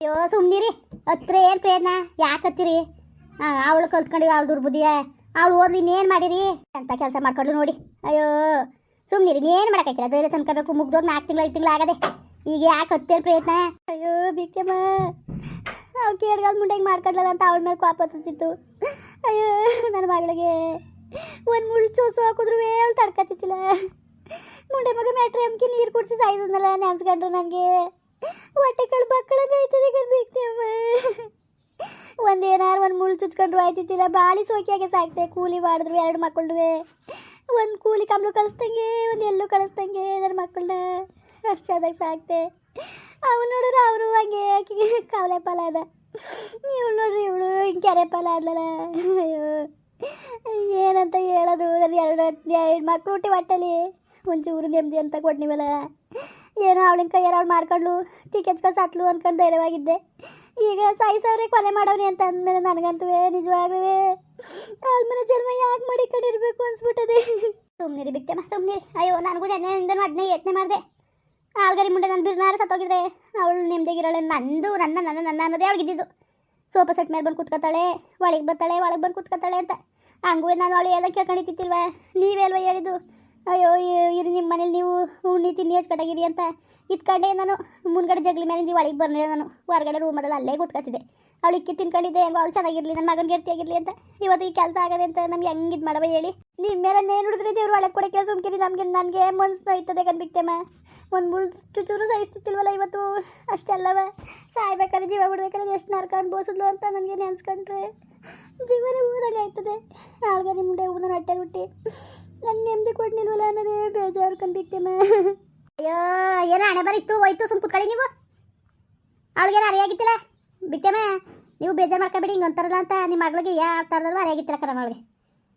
ಅಯ್ಯೋ, ಸುಮ್ನಿರಿ. ಹತ್ರ ಏನು ಪ್ರಯತ್ನ ಯಾಕೆ ಅವಳು ಕಲ್ತ್ಕೊಂಡಿರಿ ಅವಳು ದುರ್ಬುದ್ಧಿಯ ಅವಳು ಓದ್ಲಿ ಇನ್ನೇನು ಮಾಡಿರಿ? ಅಂತ ಕೆಲಸ ಮಾಡ್ಕೊಂಡ್ಲು ನೋಡಿ. ಅಯ್ಯೋ, ಸುಮ್ನಿರಿ. ಏನು ಮಾಡೋಕ್ಕಾಗಿಲ್ಲ ಧೈರ್ಯ ತನ್ಕೋಬೇಕು. ಮುಗ್ದೋಗಿ ನಾಲ್ಕು ತಿಂಗಳು, ಐದು ತಿಂಗಳು ಆಗದೆ. ಈಗ ಯಾಕೆ ಹತ್ತೇನು ಪ್ರಯತ್ನ? ಅಯ್ಯೋ ಬಿಕ್ಕಮ್ಮ ಅವ್ಳು ಕೇಳ್ಗಾಲ ಮುಂಡೆಗೆ ಮಾಡ್ಕೊಡ್ಲಲ್ಲ ಅಂತ ಅವಳ ಮೇಲೆ ಕೋಪ ಹತ್ತಿತ್ತು ಅಯ್ಯೋ ನನ್ನ ಮಗಳಿಗೆ. ಒಂದು ಮುಳ್ಳು ಚೂಸು ಹಾಕಿದ್ರು ಅವಳು ತಡ್ಕತ್ತಿತ್ತಿಲ್ಲ ಮುಂಡೆ ಮಗ ಮ್ಯಾಟ್ರಿ ಎಮ್ಕಿ ನೀರು ಕುಡಿಸಿ ಸಾಯ್ದನಲ್ಲ ನೆನ್ಸ್ಕೊಂಡ್ರು ನನಗೆ ಹೊಟ್ಟೆ ಕಳು ಆಯ್ತದೆ ಕಣ್ಬೇಕ್ತೇವ ಚುಚ್ಕೊಂಡ್ರು ಆಯ್ತಿತ್ತಿಲ್ಲ ಬಾಳಿ ಸೋಕಿಯಾಗೆ ಸಾಕ್ತೆ ಕೂಲಿ ಮಾಡಿದ್ರು ಎರಡು ಮಕ್ಕಳುವೆ ಒಂದು ಕೂಲಿ ಕಂಬ್ಳು ಕಳಿಸ್ದಂಗೆ, ಒಂದು ಎಲ್ಲೂ ಕಳಿಸ್ದಂಗೆ ನನ್ನ ಮಕ್ಕಳನ್ನ ಅಷ್ಟು ಚೆನ್ನಾಗಿ ಸಾಕ್ತೆ ಅವ್ನು ನೋಡಿದ್ರೆ ಅವರು ಹಂಗೆ ಆಕೆಗೆ ಕಾವಲೆ ಫಲ ಅದ. ಇವಳು ನೋಡ್ರಿ ಇವಳು ಹಿಂಗೆ ಕೆರೆ ಫಲ ಅದಲ್ಲ ಅಯ್ಯೋ. ಏನಂತ ಹೇಳೋದು? ಎರಡು ಎರಡು ಮಕ್ಕಳು ಹುಟ್ಟಿ ಒಟ್ಟಲ್ಲಿ ಒಂಚೂರು ನೆಮ್ಮದಿ ಅಂತ ಕೊಟ್ನಿವಲ್ಲ ಏನೋ ಅವಳಿನ ಕೈಯಾರ ಅವಳು ಮಾಡ್ಕೊಂಡ್ಲು. ತಿಕ್ಕೆಚ್ಕೊಂಡು ಸತ್ಲು ಅನ್ಕೊಂಡು ಧೈರ್ಯವಾಗಿದ್ದೆ. ಈಗ ಸಾಯಿಸವ್ರೆ ಕೊಲೆ ಮಾಡವ್ರಿ ಅಂತ ಅಂದಮೇಲೆ ನನಗಂತೂ ನಿಜವಾಗ್ಲೂ ಆಲ್ಮನೆ ಮನೆ ಜನ್ಮ ಯಾಕೆ ಮಾಡಿ ಕಡಿರ್ಬೇಕು ಅನ್ಸ್ಬಿಟ್ಟದೆ. ಸುಮ್ನೆ ಬಿಟ್ಟೆಮ್ಮ ಸುಮ್ನೆ ಅಯ್ಯೋ, ನನಗೂ ನೆನ್ನೆಯಿಂದನೂ ಅದನ್ನೇ ಯತ್ನೆ ಮಾಡಿದೆ. ಆಲ್ಗರಿ ಮುಂದೆ ನನ್ನ ಬಿರ್ನಾರ ಸತ್ತೋಗಿದ್ರೆ ಅವಳು ನೆಮ್ಮದಿಗಿರಳೆ ನಂದು, ನನ್ನ ನನ್ನ ನನ್ನ ಅನ್ನೋದೇ ಅವಳು ಇದ್ದಿದ್ದು. ಸೋಫಾ ಸೆಟ್ ಮೇಲೆ ಬಂದು ಕುತ್ಕೊತಾಳೆ, ಒಳಗೆ ಬರ್ತಾಳೆ, ಒಳಗೆ ಬಂದು ಕುತ್ಕೊತಾಳೆ ಅಂತ. ಹಂಗೂ ನಾನು ಅವಳು ಎಲ್ಲ ಕೇಳ್ಕೊಂಡಿತ್ತಿಲ್ವ ನೀವೇ ಅಲ್ವಾ ಹೇಳಿದ್ದು? ಅಯ್ಯೋ ಇರಿ ನಿಮ್ಮ ಮನೇಲಿ ನೀವು ಉಣ್ಣಿ ತಿನ್ನಿ ಹಚ್ಕಟಾಗಿರಿ ಅಂತ ಇತ್ಕೊಂಡೆ ನಾನು. ಮುಂದ್ಗಡೆ ಜಗ್ಲಿ ನೀವು ಒಳಗೆ ಬರಲಿಲ್ಲ ನಾನು. ಹೊರಗಡೆ ರೂಮದಲ್ಲಿ ಅಲ್ಲೇ ಕೂತ್ಕೊತಿದ್ದೆ ಅವಳು ಇಕ್ಕಿ ತಿನ್ಕೊಂಡಿದ್ದೆ, ಹೆಂಗೋ ಅವಳು ಚೆನ್ನಾಗಿರ್ಲಿ ನನ್ನ ಮಗನ ಗೆರ್ತಿಯಾಗಿರಲಿ ಅಂತ. ಇವತ್ತು ಈ ಕೆಲಸ ಆಗದೆ ಅಂತ ನಮ್ಗೆ ಹೆಂಗೆ ಇದು ಮಾಡವ ಹೇಳಿ. ನಿಮ್ಮ ಮೇಲೆ ನೇ ಹಿಡಿದ್ರೆ ದೇವ್ರು ಒಳಗೆ ಕೊಡೋ ಕೆಲಸ ನಮಗೆ, ನನಗೆ ಮನ್ಸು ನೋಯ್ತದೆ ಕನ್ಬಿಕ್ತೆಮ್ಮ ಒಂದು ಮುಳ್ಳು ಚುಚೂರು ಸಹಿಸ್ತಿಲ್ವಲ್ಲ ಇವತ್ತು? ಅಷ್ಟೆಲ್ಲವ. ಸಾಯ್ಬೇಕಾದ್ರೆ ಜೀವ ಬಿಡ್ಬೇಕಾದ್ರೆ ಎಷ್ಟು ನರ್ಕ ಅನ್ಬೋಸಿದ್ಲು ಅಂತ ನನಗೆ ನೆನ್ಸ್ಕೊಂಡ್ರೆ. ಜೀವನ ಊರಾಗ ಆಯ್ತದೆ. ಆಳ್ಗ ನಿಮ್ಮಡೆ ಊನ ಹೊಟ್ಟೆ ಹುಟ್ಟಿ ನನ್ನ ನೆಮ್ಮದಿ ಕೊಡ್ಲಿಲ್ವಲ್ಲ ಅನ್ನೋದೇ ಬೇಜಾರು ಕಂಬಿಕ್ತೇಮ ಅಯ್ಯೋ, ಏನೋ ಹಣೆ ಬರಿತ್ತು ಹೋಯ್ತು ಸುಮ್ ಕುತ್ಕೊಳ್ಳಿ ನೀವು. ಅವಳಿಗೇನು ಅರಿಯಾಗಿತ್ತಿಲ್ಲ? ಬಿಟ್ಟೆಮ್ಮ ನೀವು ಬೇಜಾರು ಮಾಡ್ಕೊಬೇಡಿ, ಹಿಂಗೆ ಅಂತಾರಲ್ಲ ಅಂತ ನಿಮ್ಮ ಮಗಳಿಗೆ ಯಾವ ಥರದಲ್ಲೂ ಅರಿಯಾಗಿತ್ತಿಲ್ಲ ಕಣ ಅವಳಿಗೆ.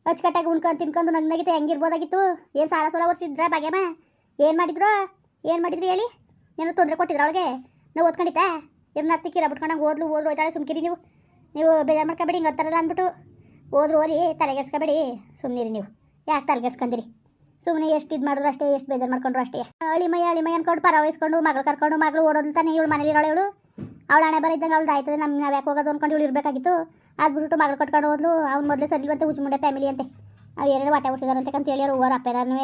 ಅಚ್ಚುಕಟ್ಟಾಗಿ ಉಣ್ಕೊಂಡು ತಿನ್ಕೊಂಡು ನಗ್ನಾಗಿತ್ತು ಹೆಂಗಿರ್ಬೋದಾಗಿತ್ತು? ಏನು ಸಾಲ ಸೋಲ ಒರ್ಸಿದ್ರ ಬಾಗ್ಯಮ್ಮ ಏನು ಮಾಡಿದ್ರು? ಏನು ಮಾಡಿದ್ರು ಹೇಳಿ? ಏನೋ ತೊಂದರೆ ಕೊಟ್ಟಿದ್ರು ಅವಳಿಗೆ? ನಾವು ಓದ್ಕೊಂಡಿತ್ತಾ ಇರ್ನ ಅತ್ತಿಕ್ಕಿರ ಬಿಟ್ಕೊಂಡಂಗೆ ಓದ್ಲು ಓದ್ರು ಹೋಯ್ತಾಳೆ, ಸುಮ್ಕಿರಿ ನೀವು. ನೀವು ಬೇಜಾರು ಮಾಡ್ಕೊಬೇಡಿ, ಹಿಂಗೆ ಅಂತಾರಲ್ಲ ಅಂದ್ಬಿಟ್ಟು. ಓದ್ರು ಓದಿ, ತಲೆಗೆಡ್ಸ್ಕೊಬೇಡಿ ಸುಮ್ಮನಿರಿ ನೀವು. ಯಾಕೆ ತಲೆಗೆಸ್ಕೊಂಡಿರಿ ಸುಮ್ಮನೆ ಎಷ್ಟು ಇದು ಮಾಡಿದ್ರು ಅಷ್ಟೇ, ಎಷ್ಟು ಬೇಜಾರು ಮಾಡ್ಕೊಂಡ್ರು ಅಷ್ಟೇ. ಅಳಿಮೈ ಅಳಿಮೈ ಅನ್ಕೊಂಡು ಪರ ವಹಿಸ್ಕೊಂಡು ಮಗಳು ಕರ್ಕೊಂಡು ಮಗಳು ಓಡೋದು ತಾನೆ ಇವಳು ಮನೇಲಿ ಇರೋಳು ಇವಳು. ಅವಳು ಹಣೆ ಬರಿದ್ದಂಗೆ ಅವಳು ಆಯ್ತದೆ ನಮ್ಮ ನಾವು ಯಾಕೆ ಹೋಗೋದು ಅಂದ್ಕೊಂಡು ಇವಳು ಇರಬೇಕಾಗಿತ್ತು. ಅದು ಬಿಟ್ಬಿಟ್ಟು ಮಗಳು ಕಟ್ಕೊಂಡು ಹೋದ್ಲು, ಅವ್ನು ಮೊದಲೇ ಸರಿಲ್ವಂತೆ ಉಚ್ಚುಮುಂಡೆ ಫ್ಯಾಮಿಲಿ ಅಂತೆ. ಅವು ಏನೇನು ಹೊಟ್ಟೆ ಉಡ್ಸಿದಾರಂತೆ ಅಂತ ಹೇಳಿ ಅವ್ರು ಓವರ್ ಅಪ್ಪೇರನೂ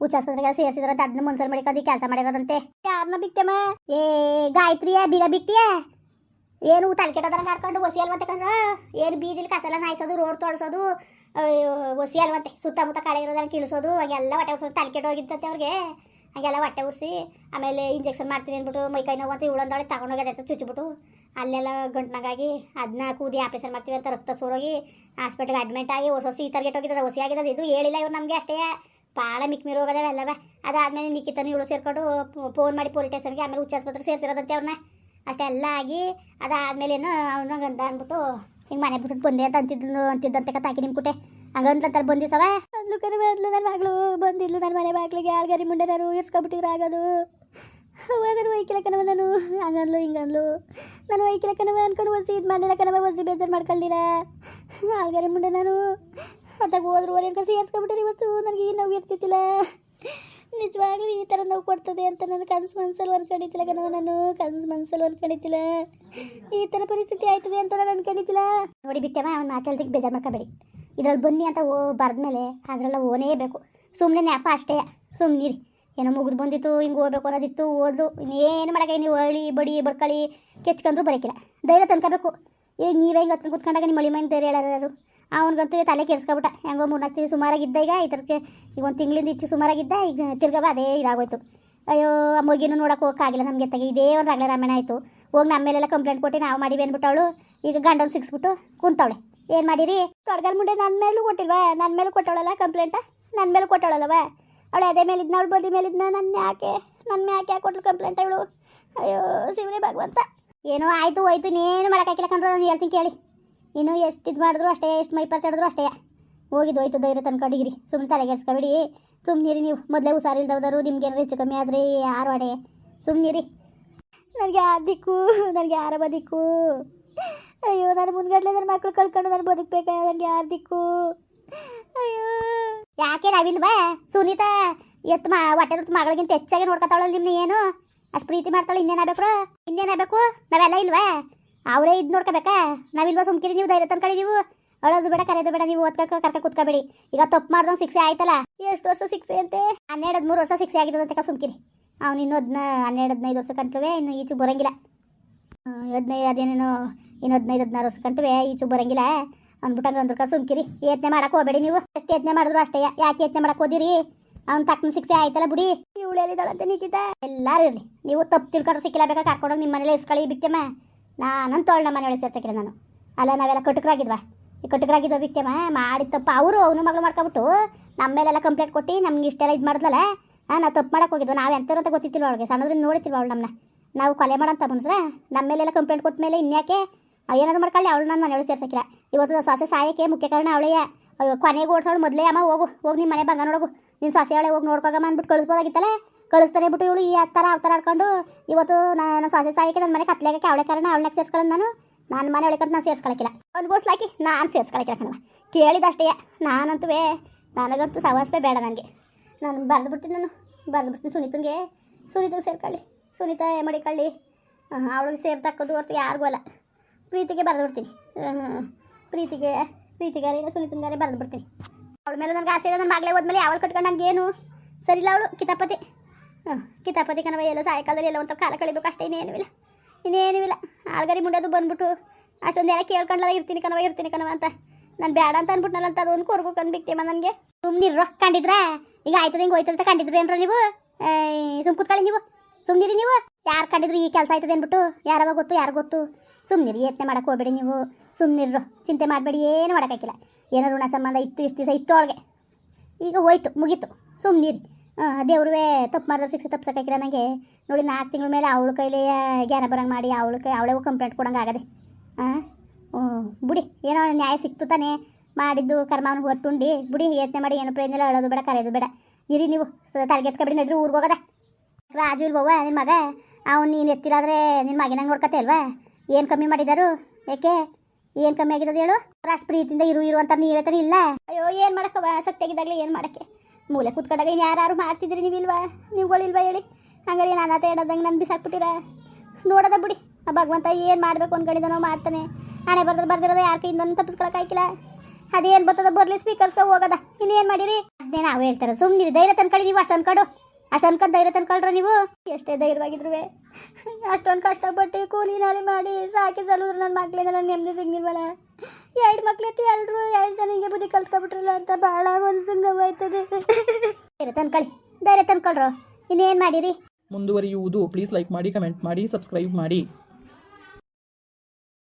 ಹುಚ್ಚ ಆಸ್ಪತ್ರೆಗೆ ಸೇರಿಸಿದ್ರಂತೆ ಅದನ್ನ ಮಾಡಿ ಮಾಡಿಕೊಂಡು ಕೆಲಸ ಮಾಡಿರೋದಂತೆ. ಯಾರನ್ನ ಬಿಕ್ತಮ್ಮ ಏ, ಗಾಯತ್ರಿಯ, ಬೀಗ ಬಿಕ್ತಿಯ ಏನು ತಲೆ ಕೆಟ್ಟದರ ಆಡ್ಕೊಂಡು ಹೊಸಿ ಅಲ್ವಂತೆ ಕಂಡ್ರ ಏನು ಬೀದಿಲಿ ಕಸಲ ನಾಯಿಸೋದು, ರೋಡ್ ತೋಡ್ಸೋದು ಒಸಿ ಅಲ್ವಂತೆ ಸುತ್ತಮುತ್ತ ಕಳೆ ಇರೋದನ್ನ ಕೀಳಿಸೋದು, ಹಾಗೆಲ್ಲ ಹೊಟ್ಟೆ ಉರ್ಸೋದು, ತಲೆ ಕೆಟ್ಟು ಹೋಗಿದ್ದಂತೆ ಅವ್ರಿಗೆ. ಹಾಗೆಲ್ಲ ಹೊಟ್ಟೆ ಉರ್ಸಿ, ಆಮೇಲೆ ಇಂಜೆಕ್ಷನ್ ಮಾಡ್ತೀನಿ ಅಂದ್ಬಿಟ್ಟು, ಮೈ ಕೈ ನೋವು ಅಂತ ಇವಳೊಂದೊಳಗೆ ತಗೊಂಡೋಗ್ಯದ ಚುಚ್ಚಿಬಿಟ್ಟು, ಅಲ್ಲೆಲ್ಲ ಗಂಟ್ನಾಗಾಗಿ ಅದನ್ನ ಕೂದಿ ಆಪರೇಷನ್ ಮಾಡ್ತೀವಿ ಅಂತ ರಕ್ತ ಸೋರೋಗಿ ಹಾಸ್ಪಿಟ್ಲ್ಗೆ ಅಡ್ಮಿಟ್ ಆಗಿ ಹೊಸ ಹೊಸ ಈ ಥರ ಹೋಗಿದ್ದದ ಹೊಸಿ ಆಗಿದೆ ಇದು ಹೇಳಿಲ್ಲ ಇವ್ರು ನಮಗೆ ಅಷ್ಟೇ. ಭಾಳ ಮಿಕ್ ಮೀರು ಹೋಗೋದವೆ ಅದಾದಮೇಲೆ ಅದಾದ್ಮೇಲೆ ನಿಖಿತನು ಇವಳು ಸೇರ್ಕೊಂಡು ಫೋನ್ ಮಾಡಿ ಪೊಲೀಸ್ ಸ್ಟೇಷನ್ಗೆ ಆಮೇಲೆ ಉಚ್ಚಾಸ್ಪತ್ರೆ ಸೇರಿಸಿರೋದಂತೆ ಅವ್ರನ್ನ. ಅಷ್ಟೆಲ್ಲ ಆಗಿ ಅದಾದಮೇಲೆ ಏನು, ಅವನು ಗಂಧ ಅಂದ್ಬಿಟ್ಟು ಹಿಂಗೆ ಮನೆ ಬಿಟ್ಟು ಬಂದೆ ಅಂತ ಅಂತಿದ್ದು ಅಂತಿದ್ದಂತೆ ಕತ್ತಾಕಿ ನಿಮ್ಮ ಕುಟೆ. ಹಂಗಂತಂತಾರೆ ಬಂದಿಸವ? ಅದ್ಲು ಕರೆ ಬಂದ್ಲು ನನ್ನ ಮಗಳು, ಬಂದಿದ್ಲು ನನ್ನ ಮನೆ ಬಾಗ್ಲಿಗೆ, ಆಳ್ಗರಿ ಮುಂಡೆನಾರು ಇರ್ಸ್ಕೊಬಿಟ್ಟಿದ್ರೆ ಆಗೋದು ನಾನು ವೈಕಿಲ ಕನವ ನಾನು ಹಂಗನ್ಲು ಹಿಂಗನ್ಲು ನಾನು ವೈಕಿಲ ಕನವ ಅನ್ಕೊಂಡು ಒಸಿ ಇದು ಮಾಡಿಲ್ಲ ಕನವ ಒಸಿ ಬೇಜಾರು ಮಾಡ್ಕೊಳ್ಳಿಲ್ಲ ಆಳ್ಗರಿ ಮುಂಡೆ ನಾನು ಅತ್ತಾಗ ಹೋದ್ರು ಕಸಿ ಸೇರ್ಸ್ಕೊಬಿಟ್ಟಿರಿ ಇವತ್ತು, ನನಗೆ ಈ ನೋವು ಇರ್ತಿತ್ತಿಲ್ಲ. ನಿಜವಾಗ್ಲೂ ಈ ಥರ ನೋವು ಕೊಡ್ತದೆ ಅಂತ ನನ್ನ ಕನಸು ಮನ್ಸಲ್ಲಿ ಅನ್ಕೊಂಡಿದ್ದಿಲ್ಲ ಕಣವ ನಾನು. ಕನಸು ಮನ್ಸಲ್ಲಿ ಅನ್ಕೊಂಡಿದ್ದಿಲ್ಲ ಈ ಥರ ಪರಿಸ್ಥಿತಿ ಆಯ್ತದೆ ಅಂತ ನಾನು ಅನ್ಕೊಂಡಿದ್ದಿಲ್ಲ. ನೋಡಿ ಬಿಟ್ಟವ ಅವ್ನು ಮಾತಾಡ್ದಕ್ಕೆ ಬೇಜಾರು ಮಾಡ್ಕೋಬೇಡಿ. ಇದ್ರಲ್ಲಿ ಬನ್ನಿ ಅಂತ ಓ ಬರೆದ್ಮೇಲೆ ಅದರೆಲ್ಲ ಓನೇ ಬೇಕು. ಸುಮ್ಮನೆ ನ್ಯಾಪ ಅಷ್ಟೇ. ಸುಮ್ಮನಿರಿ ಏನೋ ಮುಗಿದು ಬಂದಿತ್ತು, ಹಿಂಗೆ ಹೋಗ್ಬೇಕು ಅನ್ನೋದಿತ್ತು, ಓದ್ಲು. ಇನ್ನೇನು ಮಾಡೋಕೆ ನೀವು ಹಳ್ಳಿ ಬಡಿ, ಬಡ್ಕಳಿ. ಕೆಚ್ಕೊಂಡ್ರು ಬರೋಕಿಲ್ಲ. ಧೈರ್ಯ ತಂದ್ಕೋಬೇಕು ಈಗ ನೀವೇ ಹಿಂಗೆ ಹತ್ಕೊಂಡು ಕುತ್ಕೊಂಡಾಗ ನಿಮ್ಮ ಮಳಿ ಮನೆ ಧೈರ್ಯ ಹೇಳೋರು ಅವನಿಗಂತೂ ತಲೆ ಕೆಡ್ಸ್ಕೊಬಿಟ್ಟ. ಹೆಂಗೋ ಮೂರ್ನಾಲ್ಕು ತಿಂಗಳು ಸುಮಾರಾಗಿದ್ದ ಈಗ, ಈ ಥರಕ್ಕೆ ಈಗ ಒಂದು ತಿಂಗಳಿಂದ ಇಚ್ಚು ಸುಮಾರಾಗಿದ್ದ, ಈಗ ತಿರ್ಗವ ಅದೇ ಇದಾಗೋಯ್ತು. ಅಯ್ಯೋ ಆ ಮಗಿನೂ ನೋಡೋಕೆ ಹೋಗೋಕ್ಕಾಗಿಲ್ಲ ನಮಗೆ ತಗೆ ಇದೇ ಒಂದು ರಾಗಲೇ ರಾಮಾಯಣ ಆಯಿತು. ಹೋಗಿ ನಮ್ಮ ಮೇಲೆಲ್ಲ ಕಂಪ್ಲೇಂಟ್ ಕೊಟ್ಟು ನಾವು ಮಾಡಿ ಬಂದ್ಬಿಟ್ಟವಳು ಈಗ ಗಂಡನ ಸಿಕ್ಸ್ಬಿಟ್ಟು ಕುಂತವಳೆ. ಏನು ಮಾಡಿರಿ? ತೊಡಗಲ್ ಮುಂಡೆ ನನ್ನ ಮೇಲೂ ಕೊಟ್ಟಿಲ್ವಾ? ನನ್ನ ಮೇಲೂ ಕೊಟ್ಟವಳಲ್ಲ ಕಂಪ್ಲೇಂಟ ನನ್ನ ಮೇಲೂ ಕೊಟ್ಟವಳಲ್ಲವ? ಅವಳು ಅದೇ ಮೇಲಿದ್ನ ಅವಳು ಬದಿ ಮೇಲಿದ್ನ? ನನ್ನ ಯಾಕೆ? ನನ್ನ ಯಾಕೆ ಯಾಕೆ ಕೊಟ್ಟರು ಕಂಪ್ಲೇಂಟ್ ಅವಳು ಅಯ್ಯೋ, ಶಿವನೇ ಭಗವಂತ. ಏನೋ ಆಯಿತು ಹೋಯ್ತು, ಇನ್ನೇನು ಮಾಡೋಕ್ಕಾಗಿಲ್ಲ ಕಂಡ್ರೆ ನಾನು ಹೇಳ್ತೀನಿ ಕೇಳಿ. ಇನ್ನು ಎಷ್ಟು ಇದು ಮಾಡಿದ್ರು ಅಷ್ಟೇ, ಎಷ್ಟು ಮೈ ಪರ್ಚಾಡಿದ್ರು ಅಷ್ಟೇ. ಹೋಗಿದ್ದು ಹೋಯ್ತು ಧೈರ್ಯ ತಂದ್ಕೊಂಡಿಗಿರಿ ಸುಮ್ಮನೆ ತಲೆಗೆಡ್ಸ್ಕೊಬೇಡಿ. ಸುಮ್ಮನಿರಿ ನೀವು. ಮೊದಲೇ ಹುಷಾರಿಲ್ದವ್ರು ನಿಮ್ಗೆ ಹೆಚ್ಚು ಕಮ್ಮಿ ಆದರೆ ಯಾರು ಅಡೆ ಸುಮ್ಮನಿರಿ ನನಗೆ ಯಾರು ದಿಕ್ಕು? ನನಗೆ ಯಾರ ಬದಿಕ್ಕು ಅಯ್ಯೋ, ನಾನು ಮುಂದ್ಗಡ್ಲೆ ನನ್ನ ಮಕ್ಕಳು ಕಳ್ಕೊಂಡು ನಾನು ಬದುಕಬೇಕಾ? ನನಗೆ ಯಾರು ದಿಕ್ಕು? ಅಯ್ಯೋ. ಯಾಕೆ ನಾವಿಲ್ವಾ? ಸುನೀತಾ, ಎತ್ತು ಮಾ, ಹೊಟ್ಟೆ ಮಗಳಿಗಿಂತ ಹೆಚ್ಚಾಗಿ ನೋಡ್ಕೊತಾವಳಲ್ಲ ನಿಮ್ಮನ್ನ ಏನು? ಅಷ್ಟು ಪ್ರೀತಿ ಮಾಡ್ತಾಳೆ ಇನ್ನೇನಾಗಬೇಕು ಇನ್ನೇನಾಗಬೇಕು ನಾವೆಲ್ಲ ಇಲ್ವಾ? ಅವರೇ ಇದು ನೋಡ್ಕೋಬೇಕಾ? ನಾವಿಲ್ವಾ ಸುಮ್ಕಿರಿ ನೀವು ಧೈರ್ಯ ತಂದ್ಕೊಳ್ಳಿ ನೀವು? ಅಳೋದು ಬೇಡ, ಕರೆಯೋದು ಬೇಡ, ನೀವು ಓದ್ಕ, ಕರ್ಕ ಕುತ್ಕೋಬೇಡಿ. ಈಗ ತಪ್ಪು ಮಾಡ್ದಂಗೆ ಶಿಕ್ಷೆ ಆಯ್ತಲ್ಲ? ಎಷ್ಟು ವರ್ಷ ಶಿಕ್ಷೆ ಅಂತೆ? ಹನ್ನೆರಡು, ಹದಿಮೂರು ವರ್ಷ ಶಿಕ್ಷೆ ಆಗಿದ್ದು ಅಂತ ಸುಮ್ಕಿರಿ. ಅವ್ನು ಇನ್ನೂ ಹದಿನ, ಹನ್ನೆರಡು, ಹದಿನೈದು ವರ್ಷ ಕಂಟುವೆ ಇನ್ನು ಈಚು ಬರೋಂಗಿಲ್ಲ. ಹದಿನೈದು ಅದೇನೇನೋ, ಇನ್ನು ಹದಿನೈದು, ಹದಿನಾರು ವರ್ಷ ಕಂಟುವೆ ಈಚು ಬರೋಂಗಿಲ್ಲ. ಅಂದ್ಬಿಟ್ಟಂಗೆ ಅಂದ್ರಕ ಸುಮ್ಕಿರಿ. ಯತ್ನೆ ಮಾಡಕ್ಕೆ ಹೋಗಬೇಡಿ ನೀವು. ಎಷ್ಟು ಯತ್ನೆ ಮಾಡಿದ್ರು ಅಷ್ಟೇ, ಯಾಕೆ ಯತ್ನೆ ಮಾಡಕ್ಕೆ ಹೋದಿರಿ? ಅವ್ನು ತಕ್ಕನ ಶಿಕ್ಷೆ ಆಯ್ತಲ್ಲ ಬಿಡಿ. ಇವಳು ಎಲ್ಲಿದ್ದಾಳಂತೆ ನಿಖಿತ ಎಲ್ಲರೂ ಇರಲಿ. ನೀವು ತಪ್ಪು ತಿಳ್ಕೊಂಡ್ರೆ ಸಿಕ್ಕಿಲ್ಲ ಬೇಕಾದ್ರೆ ಕರ್ಕೊಂಡೋಗಿ ನಿಮ್ಮ ಮನೇಲಿ ಇಸ್ಕೊಳ್ಳಿ ಬಿಕ್ಕೆಮ್ಮ ನಾನಂತ ಅವಳು ನಮ್ಮ ಮನೆಯೊಳಗೆ ಸೇರ್ಸಕ್ಕಿಲ್ಲ ನಾನು. ಅಲ್ಲ, ನಾವೆಲ್ಲ ಕಟುಕರಾಗಿದ್ವಾ? ಈ ಕಟುಕರಾಗಿದ್ದ ಬಿಕ್ಕೆಮ್ಮ ಮಾಡಿದ ತಪ್ಪು ಅವರು ಅವನು ಮಗಳು ಮಾಡ್ಕೊಬಿಟ್ಟು ನಮ್ಮ ಮೇಲೆಲ್ಲ ಕಂಪ್ಲೇಂಟ್ ಕೊಟ್ಟು ನಮ್ಗೆ ಇಷ್ಟೆಲ್ಲ ಇದು ಮಾಡಿದ್ಲಲ್ಲ ನಾನು ತಪ್ಪು ಮಾಡಕ್ಕೆ ಹೋಗಿದ್ವು. ನಾವು ಎಂಥವ್ರು ಅಂತ ಗೊತ್ತಿತ್ತಿಲ್ಲ ಅವಳಿಗೆ? ಸಣ್ಣದ್ರಿಂದ ನೋಡಿತಿಲ್ವ ಅವಳು ನಮ್ಮನ್ನ ನಾವು ಕೊಲೆ ಮಾಡೋಂತ ಮನುಷ್ಯರ ನಮ್ಮ ಮೇಲೆಲ್ಲ ಕಂಪ್ಲೇಂಟ್ ಕೊಟ್ಟ ಮೇಲೆ ಇನ್ಯಾಕೆ ಏನಾದ್ರು ಮಾಡ್ಕೊಳ್ಳಿ ಅವಳು ನನ್ನ ಮನೆಯೊಳಗೆ ಸೇರ್ಸಕ್ಕಿಲ್ಲ ಇವತ್ತು ಸೊಸೆ ಸಾಯಕ್ಕೆ ಮುಖ್ಯ ಕಾರಣ ಅವಳೆಯ. ಕೊನೆಗೆ ಓಡಿಸೋಳು ಮೊದಲೇ ಅಮ್ಮ, ಹೋಗು, ಹೋಗಿ ನಿಮ್ಮ ಮನೆ ಬಂಗ ನೋಡೋಗು. ನಿನ್ನ ಸೊಸೆ ಅವಳೆ ಹೋಗಿ ನೋಡ್ಕೋಗಮ್ಮ ಅಂದ್ಬಿಟ್ಟು ಕಳಿಸ್ಬೋದಾಗಿತ್ತಲ್ಲ ಕಳಿಸ್ತಾರೆ ಬಿಟ್ಟು ಇವಳು ಈ ಆ ಥರ ಆ ಆಡ್ಕೊಂಡು ಇವತ್ತು ನಾನು ಸ್ವಾಸಿ ಸಾಯಕ್ಕೆ ನನ್ನ ಮನೆ ಕತ್ಲೆಗೆ ಕಾವಳೆ ಕಾರಣ ಅವಳನ್ನ ಸೇರ್ಸ್ಕೊಳ್ಳೋದು ನಾನು. ನನ್ನ ಮನೆ ಒಳಗೆ ನಾನು ಸೇರಿಸ್ಕೊಳಕ್ಕಿಲ್ಲ ಒಂದು ಗೋಸ್ಲಾಕಿ ನಾನು ಸೇರಿಸ್ಕೊಳಕ್ಕಿಲ್ಲ ಕಣವ ಕೇಳಿದಷ್ಟೇ ನಾನಂತೂ ನನಗಂತೂ ಸವಾಸವೇ ಬೇಡ ನನಗೆ ನಾನು ಬರೆದು ಬಿಡ್ತೀನಿ ನಾನು. ಬರೆದು ಬಿಡ್ತೀನಿ ಸುನೀತಂಗೆ ಸುನೀತಂಗೆ ಸೇರ್ಕೊಳ್ಳಿ. ಸುನೀತಾ ಮಡಿಕೊಳ್ಳಿ ಅವಳಿಗೆ ಸೇರ್ತಕ್ಕದು ಹೊರತು ಯಾರಿಗೂ ಅಲ್ಲ. ಪ್ರೀತಿಗೆ ಬರೆದು ಬಿಡ್ತೀನಿ. ಪ್ರೀತಿಗೆ ಪ್ರೀತಿಗಾರಿ ಸುನೀತಂಗಾರಿ ಬರೆದು ಬಿಡ್ತೀನಿ. ಅವಳ ಮೇಲೆ ನನಗೆ ಆಸೆ ನನ್ನ ಮಗಳೇ ಹೋದ್ಮೇಲೆ ಅವಳು ಕಟ್ಕೊಂಡು ನಂಗೆ ಏನು ಸರಿಲ್ಲ ಅವಳು, ಕಿತಾಪತಿ. ಕಿತಾಪತಿ ಕಣವ ಎಲ್ಲ ಸಾಯಂಕಾಲದಲ್ಲಿ ಎಲ್ಲ ಒಂದು ಕಾಲ ಕಳಿಬೇಕು, ಅಷ್ಟೇ ಇನ್ನೇನು ಇಲ್ಲ. ಇನ್ನೇನು ಇಲ್ಲ. ಆಳ್ಗರಿ ಮುಂಡದು ಬಂದ್ಬಿಟ್ಟು ಅಷ್ಟೊಂದೆಲ್ಲ ಕೇಳ್ಕೊಂಡಲ್ಲ ಇರ್ತೀನಿ ಕಣವ ಇರ್ತೀನಿ ಕಣವ ಅಂತ. ನಾನು ಬೇಡ ಅಂತ ಅಂದ್ಬಿಟ್ನಲ್ಲ ಅಂತ ಅದೊಂದು ಕೊರ್ಗು ಕಂಡ್ಬಿಕ್ತೀಮ ನನಗೆ. ಸುಮ್ಮನಿರೋ ಕಂಡಿದ್ರೆ? ಈಗ ಆಯ್ತದ, ಹಿಂಗೆ ಹೋಯ್ತದ ಕಂಡಿದ್ರಿ ಏನ್ರ ನೀವು? ಸುಮ್ ಕೂತ್ಕೊಳ್ಳಿ ನೀವು. ಸುಮ್ಮನಿರಿ ನೀವು. ಯಾರು ಕಂಡಿದ್ರು ಈ ಕೆಲಸ ಆಯ್ತದೆ ಅಂದ್ಬಿಟ್ಟು ಯಾರವ ಗೊತ್ತು, ಯಾರು ಗೊತ್ತು? ಸುಮ್ಮನಿರಿ ಯತ್ನೆ ಮಾಡಕ್ಕೆ ಹೋಗ್ಬೇಡಿ ನೀವು. ಸುಮ್ಮನಿರ್ರು ಚಿಂತೆ ಮಾಡಬೇಡಿ, ಏನು ಮಾಡೋಕ್ಕಾಗಿಲ್ಲ ಏನೋ ಋಣ ಸಂಬಂಧ ಇತ್ತು, ಇಷ್ಟು ದಿವಸ ಇತ್ತು ಅವಳಿಗೆ. ಈಗ ಹೋಯ್ತು, ಮುಗೀತು. ಸುಮ್ಮನಿರಿ ಹಾಂ ದೇವ್ರುವೆ ತಪ್ಪು ಮಾಡಿದ್ರೆ ಶಿಕ್ಷೆ ತಪ್ಪಿಸಕಾಕಿರ ನನಗೆ ನೋಡಿ, ನಾಲ್ಕು ತಿಂಗಳ ಮೇಲೆ ಅವಳ ಕೈಲಿ ಗ್ಯಾರ ಬರಂಗೆ ಮಾಡಿ, ಅವಳ ಕೈ ಅವಳೇ ಕಂಪ್ಲೇಂಟ್ ಕೊಡಂಗೆ ಆಗದೆ. ಹಾಂ ಬುಡಿ, ಏನೋ ನ್ಯಾಯ ಸಿಕ್ತು ತಾನೇ. ಮಾಡಿದ್ದು ಕರ್ಮವನ್ನು ಹೊತ್ತುಂಡಿ. ಬುಡಿ, ಯತ್ನೆ ಮಾಡಿ, ಏನು ಪ್ರೇಮ ಇಲ್ಲ ಅಳೋದು ಬೇಡ, ಕರೆಯೋದು ಬೇಡ. ಇರಿ ನೀವು ತಲೆಗೆಸ್ಕೊಬಿಡಿ ನಡ್ರಿ ಊರಿಗೆ ಹೋಗದ. ರಾಜು ಇಲ್ವವ್ವ ನಿನ್ನ ಮಗ? ಅವ್ನು ನೀನು ಎತ್ತಿರಾದ್ರೆ ನಿನ್ನ ಮಗನಂಗೆ ನೋಡ್ಕತ್ತೆ ಅಲ್ವಾ? ಏನು ಕಮ್ಮಿ ಮಾಡಿದಾರು? ಯಾಕೆ ಏನು ಕಮ್ಮಿ ಆಗಿರೋದು ಹೇಳು? ಅಷ್ಟು ಪ್ರೀತಿಯಿಂದ ಇರು ಇರು ಅಂತ ನೀವೇ ತಾನೇ ಇಲ್ಲ? ಅಯ್ಯೋ, ಏನು ಮಾಡೋಕ್ಕವ ಸತ್ಯಾಗಿದ್ದಾಗಲಿ ಏನು ಮಾಡಕ್ಕೆ? ಮೂಲೆ ಕೂತ್ಕೊಂಡಾಗ ಇನ್ನು ಯಾರು ಮಾಡ್ತಿದ್ರಿ ನೀವಿಲ್ವಾ? ನೀವುಗಳಿಲ್ವಾ ಹೇಳಿ? ಹಂಗಾರೆ ನಾನು ಆತ ಹೇಳೋದಂಗೆ ನಾನು ಬಿಸಾಕ್ಬಿಟ್ಟಿರ? ನೋಡೋದ ಬಿಡಿ. ಆ ಭಗವಂತ ಏನು ಮಾಡಬೇಕು ಅನ್ಕೊಂಡಿದ್ದಾನೋ ಮಾಡ್ತಾನೆ. ಹಣೆ ಬರ್ದ್ರೆ ಬರ್ದಿರೋದು ಯಾರ ಕೈಯಿಂದನೂ ತಪ್ಪಿಸ್ಕೊಳಕ್ಕಾಯ್ಕಿಲ್ಲ ಅದೇನು ಬರ್ತದ ಬರಲಿ ಸ್ಪೀಕರ್ಸ್ಗೆ ಹೋಗೋದ. ಇನ್ನೇನು ಮಾಡಿರಿ? ಅದನ್ನೇ ನಾವು ಹೇಳ್ತಾರೆ ಸುಮ್ಮನೆ ಧೈರ್ಯ ತಂದ್ಕೊಳ್ಳಿ, ನೀವು ಅಷ್ಟು ಅನ್ಕೊಂಡು ಅಷ್ಟು ಅನ್ಕೊಂಡು ಧೈರ್ಯ ತಂದ್ಕೊಳ್ರ ನೀವು? ಎಷ್ಟೇ ಧೈರ್ಯವಾಗಿದ್ರು ಅಷ್ಟೊಂದು ಕಷ್ಟಪಟ್ಟು ಕೂಲಿ ನಾಲಿ ಮಾಡಿ ಸಾಕಿ ಸಲುದ್ರೆ ನನ್ನ ಮಕ್ಳಿಗೆ ನನ್ನ ನೆಮ್ಮದಿ ಸಿಗ್ನಿಲ್ವಲ್ಲ ಎರಡು ಮಕ್ಳು ಎತ್ತಿ ಎಲ್ಲರೂ ಎರಡು ಜನ ಹಿಂಗೆ ಬುದ್ಧಿ ಕಲ್ತ್ಕೊಬಿಟ್ರಲ್ಲ ಅಂತ ಭಾಳ ಮನ್ಸಿಗೆ ನೋವಾಯ್ತದೆ. ಧೈರ್ಯ ತಂದ್ಕೊಳ್ಳಿ ಧೈರ್ಯ ತಂದ್ಕೊಳ್ರು ಇನ್ನೇನು ಮಾಡಿರಿ? ಮುಂದುವರಿಯುವುದು. ಪ್ಲೀಸ್ ಲೈಕ್ ಮಾಡಿ ಕಮೆಂಟ್ ಮಾಡಿ ಸಬ್ಸ್ಕ್ರೈಬ್ ಮಾಡಿ.